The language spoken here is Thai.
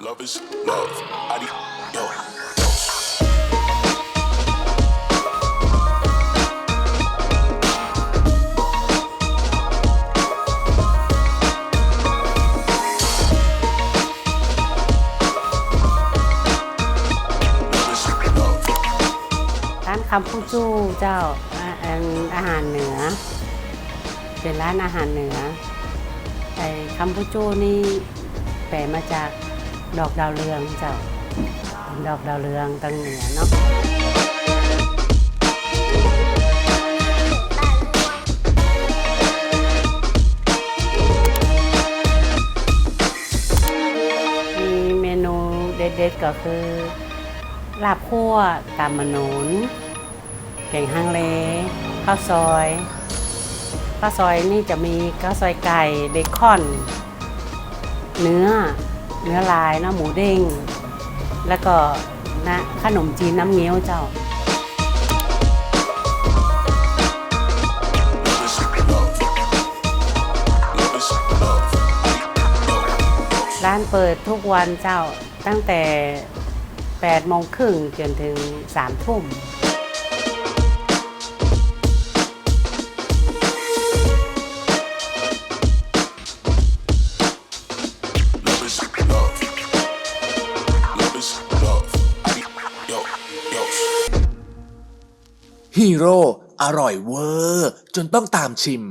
Love is love. Adi- yo. ร้านคำพูจู้เจ้าอาอันอาหารเหนือ เป็นร้านอาหารเหนือไอ้คำพูจู้นี่แปลมาจาก ดอกดาวเรืองเจ้า ดอกดาวเรืองตั้งเหนือเนาะมีเมนูเด็ดๆก็คือลาบคั่วตามมนุนแกงฮังเลข้าวซอยข้าวซอยนี่จะมีข้าวซอยไก่เบคอน เนื้อ เนื้อลายเนาะหมูเด้ง แล้วก็นะขนมจีนน้ำเงี้ยวเจ้า ร้านเปิดทุกวันเจ้าตั้งแต่8โมงครึ่งจนถึง3ทุ่ม ฮีโร่อร่อยเวอร์ จนต้องตามชิม